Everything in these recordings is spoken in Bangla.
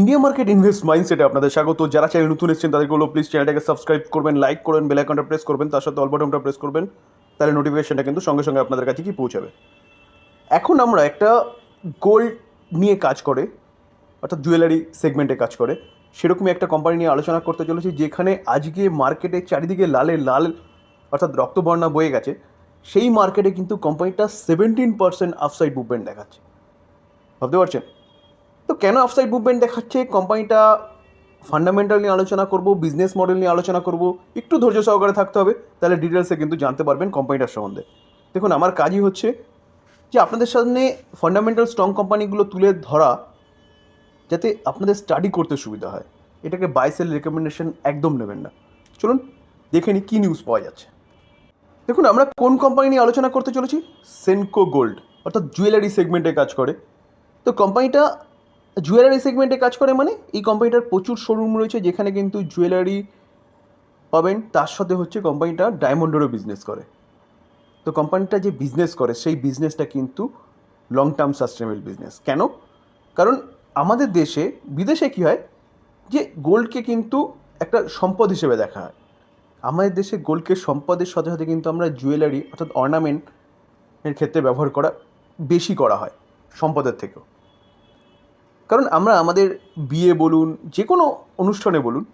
ইন্ডিয়া মার্কেট ইনভেস্ট মাইন্ডসেটে আপনাদের স্বাগত। যারা চ্যানেল নতুন এসেছেন, তাদেরকে হলো প্লিজ চ্যানেলটাকে সাবস্ক্রাইব করবেন লাইক করবেন বেল আইকনটা প্রেস করবেন, তার সাথে অল বাটনটা প্রেস করবেন, তাহলে নোটিফিকেশনটা কিন্তু সঙ্গে সঙ্গে আপনাদের কাছে কি পৌঁছাবে। এখন আমরা একটা গোল্ড নিয়ে কাজ করে, অর্থাৎ জুয়েলারি সেগমেন্টে কাজ করে, সেরকমই একটা কোম্পানি নিয়ে আলোচনা করতে চলেছি, যেখানে আজকে মার্কেটে চারিদিকে লালে লাল, অর্থাৎ রক্তবর্ণা বয়ে গেছে, সেই মার্কেটে কিন্তু কোম্পানিটা সেভেন্টিন পার্সেন্ট আফসাইড মুভমেন্ট দেখাচ্ছে। ভাবতে পারছেন? তো কেন আফসাইড মুভমেন্ট দেখাচ্ছে? কোম্পানিটা ফান্ডামেন্টাল নিয়ে আলোচনা করব বিজনেস মডেল নিয়ে আলোচনা করব, একটু ধৈর্য সহকারে থাকতে হবে, তাহলে ডিটেলসে কিন্তু জানতে পারবেন কোম্পানিটার সম্বন্ধে। দেখুন, আমার কাজই হচ্ছে যে আপনাদের সামনে ফান্ডামেন্টাল স্ট্রং কোম্পানিগুলো তুলে ধরা যাতে আপনাদের স্টাডি করতে সুবিধা হয়। এটাকে বাইসেল রেকমেন্ডেশন একদম নেবেন না। চলুন, দেখে নিই কী নিউজ পাওয়া যাচ্ছে। দেখুন, আমরা কোন কোম্পানি নিয়ে আলোচনা করতে চলেছি? সেনকো গোল্ড অর্থাৎ জুয়েলারি সেগমেন্টে কাজ করে। তো কোম্পানিটা জুয়েলারি সেগমেন্টে কাজ করে মানে এই কোম্পানিটার প্রচুর শোরুম রয়েছে যেখানে কিন্তু জুয়েলারি পাবেন, তার সাথে হচ্ছে কোম্পানিটা ডায়মন্ডেরও বিজনেস করে। তো কোম্পানিটা যে বিজনেস করে, সেই বিজনেসটা কিন্তু লং টার্ম সাস্টেনেবল বিজনেস কেন? কারণ আমাদের দেশে, বিদেশে কী হয় যে গোল্ডকে কিন্তু একটা সম্পদ হিসেবে দেখা হয়। আমাদের দেশে গোল্ডকে সম্পদের সাথে সাথে কিন্তু আমরা জুয়েলারি অর্থাৎ অর্নামেন্টের ক্ষেত্রে ব্যবহার করা বেশি করা হয়, সম্পদের থেকেও। কারণ আমরা আমাদের বিয়ে বলুন, যে কোনো অনুষ্ঠানে বলুন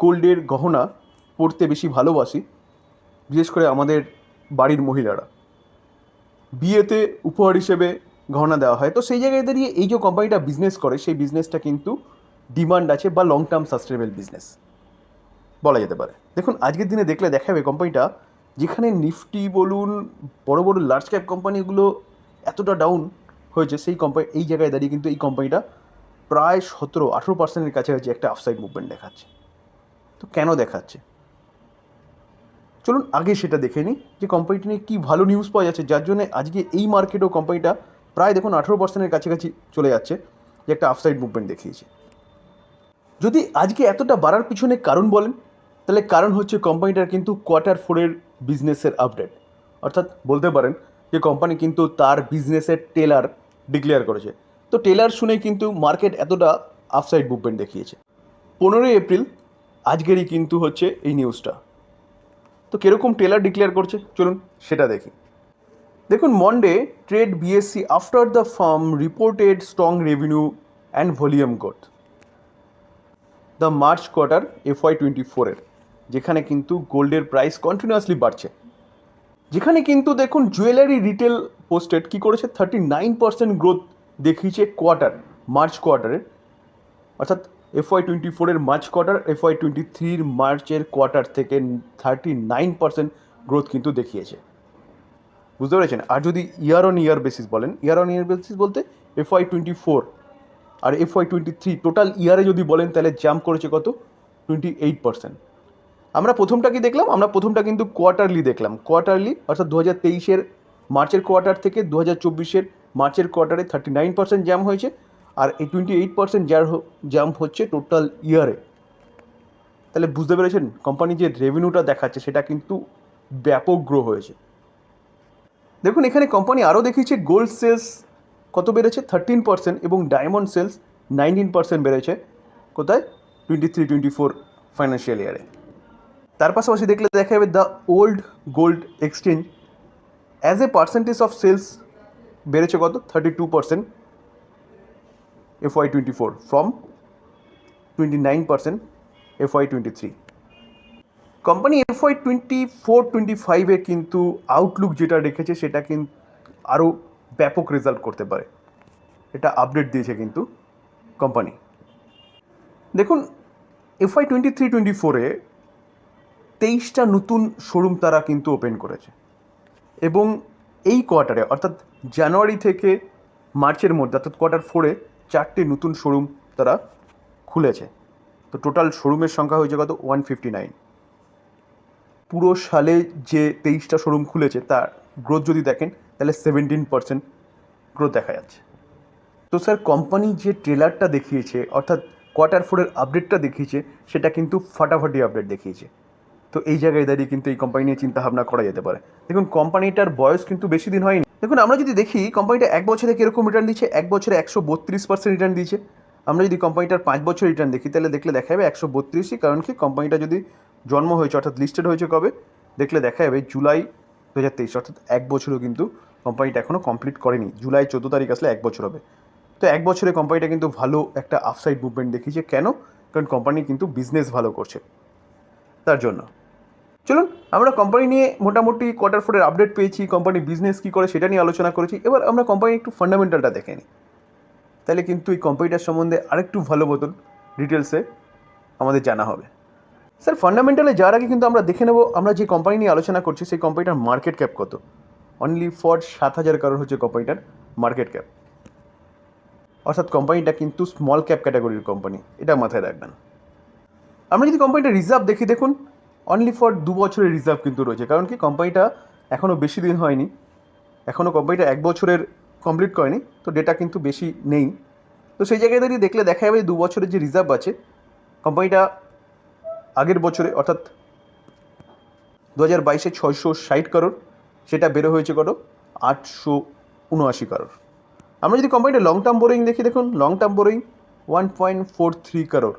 গোল্ডের গহনা পরতে বেশি ভালোবাসি, বিশেষ করে আমাদের বাড়ির মহিলারা। বিয়েতে উপহার হিসেবে গহনা দেওয়া হয়। তো সেই জায়গায় দাঁড়িয়ে এই যে কোম্পানিটা বিজনেস করে, সেই বিজনেসটা কিন্তু ডিমান্ড আছে বা লং টার্ম সাস্টেনেবল বিজনেস বলা যেতে পারে। দেখুন, আজকের দিনে দেখলে দেখা যাবে কোম্পানিটা যেখানে নিফটি বলুন, বড় বড় লার্জ ক্যাপ কোম্পানিগুলো এতটা ডাউন হয়েছে, সেই কোম্পানি এই জায়গায় দাঁড়িয়ে কিন্তু এই কোম্পানিটা প্রায় সতেরো, আঠেরো পার্সেন্টের কাছাকাছি একটা আফসাইড মুভমেন্ট দেখাচ্ছে। তো কেন দেখাচ্ছে? চলুন আগে সেটা দেখে নিই যে কোম্পানিটি নিয়ে কী ভালো নিউজ পাওয়া যাচ্ছে। যার জন্য আজকে এই মার্কেটেও কোম্পানিটা প্রায় দেখুন আঠেরো পার্সেন্টের কাছাকাছি চলে যাচ্ছে, যে একটা আফসাইড মুভমেন্ট দেখিয়েছে। যদি আজকে এতটা বাড়ার পিছনে কারণ বলেন, তাহলে কারণ হচ্ছে কোম্পানিটার কিন্তু কোয়ার্টার ফোরের বিজনেসের আপডেট অর্থাৎ বলতে পারেন যে কোম্পানি কিন্তু তার বিজনেসের টেলার ডিক্লেয়ার করেছে। তো টেলার শুনেই কিন্তু মার্কেট এতটা আফসাইড মুভমেন্ট দেখিয়েছে। পনেরোই এপ্রিল আজকেরই কিন্তু হচ্ছে এই নিউজটা তো কীরকম টেলার ডিক্লেয়ার করছে? চলুন সেটা দেখি। দেখুন Monday trade BSE after the firm reported strong revenue and volume growth the March quarter FY twenty ফোরের যেখানে কিন্তু গোল্ডের প্রাইস কন্টিনিউয়াসলি বাড়ছে। যেখানে কিন্তু দেখুন জুয়েলারি রিটেল পোস্টেড কী করেছে? থার্টি নাইন পার্সেন্ট গ্রোথ দেখিয়েছে কোয়ার্টার মার্চ কোয়ার্টারের অর্থাৎ এফওয়াই টোয়েন্টি ফোরের মার্চ কোয়ার্টার এফওয়াই টোয়েন্টি থ্রির মার্চের কোয়ার্টার থেকে থার্টি নাইন পার্সেন্ট গ্রোথ কিন্তু দেখিয়েছে। বুঝতে পেরেছেন? আর যদি ইয়ার অন ইয়ার বেসিস বলেন ইয়ার অন ইয়ার বেসিস বলতে এফওয়াই টোয়েন্টি ফোর আর এফওয়াই টোয়েন্টি থ্রি টোটাল ইয়ারে যদি বলেন, তাহলে জাম্প করেছে কত? টোয়েন্টি এইট পার্সেন্ট আমরা প্রথমটা কি দেখলাম? আমরা প্রথমটা কিন্তু কোয়ার্টারলি দেখলাম। কোয়ার্টারলি অর্থাৎ দু হাজার তেইশের মার্চের কোয়ার্টার থেকে দু হাজার চব্বিশের মার্চের কোয়ার্টারে থার্টি নাইন পার্সেন্ট জাম্প হয়েছে আর এই টোয়েন্টি এইট পার্সেন্ট যার জাম্প হচ্ছে টোটাল ইয়ারে তাহলে বুঝতে পেরেছেন? কোম্পানি যে রেভিনিউটা দেখাচ্ছে, সেটা কিন্তু ব্যাপক গ্রো হয়েছে। দেখুন, এখানে কোম্পানি আরও দেখিয়েছে গোল্ড সেলস কত বেড়েছে? থার্টিন পার্সেন্ট এবং ডায়মন্ড সেলস নাইনটিন পার্সেন্ট বেড়েছে। কোথায়? Twenty three twenty four financial ইয়ারে তার পাশাপাশি দেখলে দেখা যাবে the old gold exchange as a percentage of sales বেড়েছে কত? Thirty two percent F Y twenty four from twenty nine percent F Y twenty three company F Y twenty four twenty ফাইভে কিন্তু আউটলুক যেটা রেখেছে সেটা কিন্তু আরও ব্যাপক রেজাল্ট করতে পারে। এটা আপডেট দিয়েছে কিন্তু কোম্পানি দেখুন এফআই টোয়েন্টি থ্রি টোয়েন্টি ফোরে তেইশটা নতুন শোরুম তারা কিন্তু ওপেন করেছে। এবং এই কোয়ার্টারে অর্থাৎ জানুয়ারি থেকে মার্চের মধ্যে, অর্থাৎ কোয়ার্টার ফোরে চারটে নতুন শোরুম তারা খুলেছে। তো টোটাল শোরুমের সংখ্যা হয়েছে কত? ওয়ান ফিফটি নাইন পুরো সালে যে তেইশটা শোরুম খুলেছে, তার গ্রোথ যদি দেখেন, তাহলে সেভেন্টিন পার্সেন্ট গ্রোথ দেখা যাচ্ছে। তো স্যার কোম্পানি যে ট্রেলারটা দেখিয়েছে, অর্থাৎ কোয়ার্টার ফোরের আপডেটটা দেখিয়েছে, সেটা কিন্তু ফাটাফাটি আপডেট দেখিয়েছে। তো এই জায়গায় দাঁড়িয়ে কিন্তু এই কোম্পানি নিয়ে চিন্তা ভাবনা করা যেতে পারে। দেখুন কোম্পানিটার বয়স কিন্তু বেশি দিন হয়নি। দেখুন, আমরা যদি দেখি কোম্পানিটা এক বছরে কীরকম রিটার্ন দিচ্ছে? এক বছরে একশো বত্রিশ পার্সেন্ট রিটার্ন দিয়েছে আমরা যদি কোম্পানিটার পাঁচ বছর রিটার্ন দেখি, তাহলে দেখলে দেখা যাবে একশো বত্রিশই, কারণ কি? কোম্পানিটা যদি জন্ম হয়েছে, অর্থাৎ লিস্টেড হয়েছে কবে? দেখলে দেখা যাবে জুলাই দু হাজার তেইশ, অর্থাৎ এক বছরও কিন্তু কোম্পানিটা এখনও কমপ্লিট করেনি। জুলাই চোদ্দ তারিখ আসলে এক বছর হবে। তো এক বছরে কোম্পানিটা কিন্তু ভালো একটা আফসাইড মুভমেন্ট দেখিয়েছে। কেন? কারণ কোম্পানি কিন্তু বিজনেস ভালো করছে। তার জন্য। চলুন, আমরা কোম্পানি নিয়ে মোটামুটি কোয়ার্টার ফোরের আপডেট পেয়েছি কোম্পানি বিজনেস কী করে সেটা নিয়ে আলোচনা করেছি। এবার আমরা কোম্পানির একটু ফান্ডামেন্টালটা দেখে নিই। তাহলে কিন্তু এই কোম্পানিটার সম্বন্ধে আরেকটু ভালো মতন ডিটেলসে আমাদের জানা হবে। স্যার ফান্ডামেন্টালে যাওয়ার আগে কিন্তু আমরা দেখে নেব, আমরা যে কোম্পানি নিয়ে আলোচনা করছি, সেই কোম্পানিটার মার্কেট ক্যাপ কত? অনলি ফর সাত হাজার কারোর হচ্ছে কোম্পানিটার মার্কেট ক্যাপ অর্থাৎ কোম্পানিটা কিন্তু স্মল ক্যাপ ক্যাটাগরির কোম্পানি এটা মাথায় রাখবেন। আমরা যদি কোম্পানিটা রিজার্ভ দেখি, দেখুন অনলি ফর দু বছরের রিজার্ভ কিন্তু রয়েছে। কারণ কি? কোম্পানিটা এখনও বেশি দিন হয়নি। এখনও কোম্পানিটা এক বছরের কমপ্লিট করেনি। তো ডেটা কিন্তু বেশি নেই। তো সেই জায়গায় দাঁড়িয়ে দেখলে দেখা যাবে দু বছরের যে রিজার্ভ আছে কোম্পানিটা আগের বছরে, অর্থাৎ দু হাজার বাইশে ছয়শো ষাট কারোর সেটা বেরো হয়েছে কত? আটশো উনআশি কারোর আমরা যদি কোম্পানিটা লং টার্ম বোরিং দেখি, দেখুন long term borrowing one point four three crore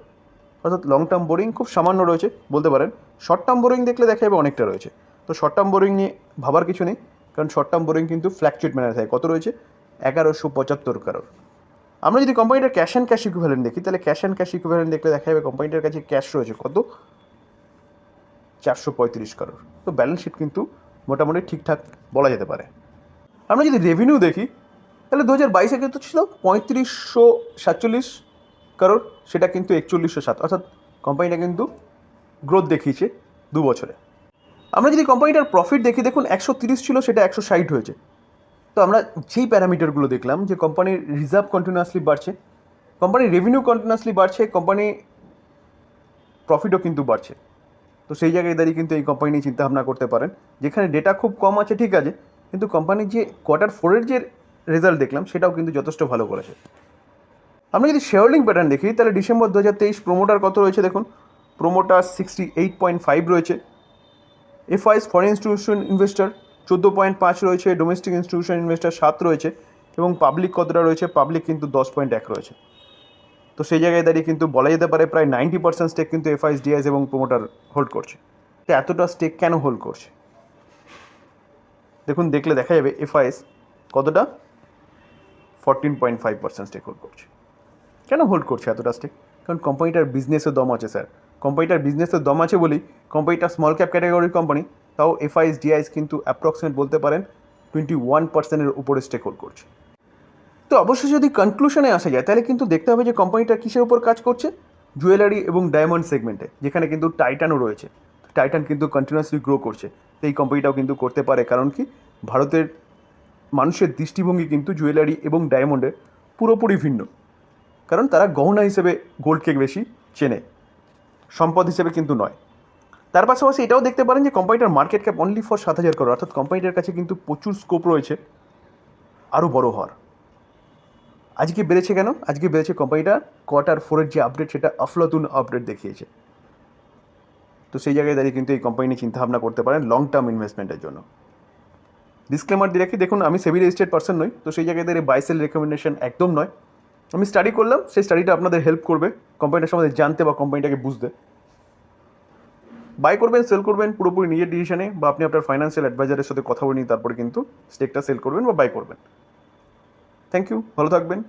অর্থাৎ লং টার্ম বোরিং খুব সামান্য রয়েছে, বলতে পারেন শর্ট টার্ম বোরিং দেখলে দেখা যাবে অনেকটা রয়েছে। তো শর্ট টার্ম বোরিং নিয়ে ভাবার কিছু নেই, কারণ শর্ট টার্ম বোরিং কিন্তু ফ্ল্যাকচুয়েট ম্যানার থাকে। কত রয়েছে? এগারোশো পঁচাত্তর কারোর আমরা যদি কোম্পানিটার ক্যাশ অ্যান্ড ক্যাশ ইকুইভ্যালেন্ট দেখি, তাহলে ক্যাশ অ্যান্ড ক্যাশ ইকুইভ্যালেন্ট দেখলে দেখা যাবে কোম্পানিটার কাছে ক্যাশ রয়েছে কত? চারশো পঁয়ত্রিশ কারোর তো ব্যালেন্স শিট কিন্তু মোটামুটি ঠিকঠাক বলা যেতে পারে। আমরা যদি রেভিনিউ দেখি, তাহলে দু হাজার বাইশে কিন্তু ছিল পঁয়ত্রিশশো সাতচল্লিশ কারোর সেটা কিন্তু একচল্লিশশো সাত। অর্থাৎ কোম্পানিটা কিন্তু গ্রোথ দেখিয়েছে দু বছরে। আমরা যদি কোম্পানিটার প্রফিট দেখি, দেখুন একশো তিরিশ ছিল, সেটা একশো ষাট হয়েছে। তো আমরা যেই প্যারামিটারগুলো দেখলাম যে কোম্পানির রিজার্ভ কন্টিনিউয়াসলি বাড়ছে। কোম্পানির রেভিনিউ কন্টিনিউয়াসলি বাড়ছে কোম্পানি প্রফিটও কিন্তু বাড়ছে। তো সেই জায়গায় দাঁড়িয়ে কিন্তু এই কোম্পানি নিয়ে চিন্তাভাবনা করতে পারেন। যেখানে ডেটা খুব কম আছে, ঠিক আছে। কিন্তু কোম্পানির যে কোয়ার্টার ফোরের যে রেজাল্ট দেখলাম, সেটাও কিন্তু যথেষ্ট ভালো করেছে। আমরা যদি শেয়ারলিং প্যাটার্ন দেখি, তাহলে ডিসেম্বর দু হাজার তেইশ প্রোমোটার কত রয়েছে দেখুন? Promoter sixty eight point five রয়েছে এফআইএস ফরেন ইনস্টিটিউশন ইনভেস্টার চোদ্দ পয়েন্ট পাঁচ রয়েছে ডোমেস্টিক ইনস্টিটিউশন ইনভেস্টার সাত রয়েছে, এবং পাবলিক কতটা রয়েছে? পাবলিক কিন্তু দশ পয়েন্ট এক রয়েছে। তো সেই জায়গায় দাঁড়িয়ে কিন্তু বলা যেতে পারে, প্রায় নাইনটি পার্সেন্ট স্টেক কিন্তু এফআইএস ডিআইএস এবং প্রোমোটার হোল্ড করছে। তো এতটা স্টেক কেন হোল্ড করছে? দেখুন, দেখলে দেখা যাবে এফআইএস কতটা? Fourteen point five percent stake hold করছে। কেন হোল্ড করছে এতটা স্টেক কারণ কোম্পানিটার বিজনেসের দম আছে স্যার কোম্পানিটার বিজনেসের দম আছে বলেই কোম্পানিটা স্মল ক্যাপ ক্যাটাগরির কোম্পানি তাও এফআইএস ডিআইএস কিন্তু অ্যাপ্রক্সিমেট বলতে পারেন টোয়েন্টি ওয়ান পার্সেন্টের উপরে স্টেক হোল্ড করছে। তো অবশ্যই যদি কনক্লুশনে আসা যায়, তাহলে কিন্তু দেখতে হবে যে কোম্পানিটা কিসের উপর কাজ করছে? জুয়েলারি এবং ডায়মন্ড সেগমেন্টে যেখানে কিন্তু টাইটানও রয়েছে। টাইটান কিন্তু কন্টিনিউয়াসলি গ্রো করছে। তো এই কোম্পানিটাও কিন্তু করতে পারে। কারণ কি? ভারতের মানুষের দৃষ্টিভঙ্গি কিন্তু জুয়েলারি এবং ডায়মন্ডের পুরোপুরি ভিন্ন। কারণ তারা গহনা হিসেবে গোল্ডকে বেশি চেনে। সম্পদ হিসেবে কিন্তু নয়। তার পাশাপাশি এটাও দেখতে পারেন যে কোম্পানিটার মার্কেট ক্যাপ অনলি ফর সাত হাজার করোড় অর্থাৎ কোম্পানিটার কাছে কিন্তু প্রচুর স্কোপ রয়েছে, আরও বড় হওয়ার। আজকে বেড়েছে কেন? আজকে বেড়েছে কোম্পানিটা কোয়ার্টার ফোরের যে আপডেট সেটা আফলাতুন আপডেট দেখিয়েছে। তো সেই জায়গায় দাঁড়িয়ে কিন্তু এই কোম্পানি নিয়ে চিন্তাভাবনা করতে পারেন লং টার্ম ইনভেস্টমেন্টের জন্য। ডিসক্লেমার দিয়ে রাখি, দেখুন, আমি সেভি রেজিস্টার্ড পার্সন নই, তো সেই জায়গায় দাঁড়িয়ে বাইসেল রেকমেন্ডেশন একদম নয়। আমি স্টাডি করলাম, সেই স্টাডিটা আপনাদের হেল্প করবে। কোম্পানিটা সম্বন্ধে জানতে বা কোম্পানিটাকে বুঝতে। বাই করবেন সেল করবেন, পুরোপুরি নিজের ডিসিশনে বা আপনি আপনার ফাইন্যান্সিয়াল অ্যাডভাইজারের সাথে কথা বলে নিয়ে তারপরে কিন্তু স্টেকটা সেল করবেন বা বাই করবেন। থ্যাংক ইউ ভালো থাকবেন।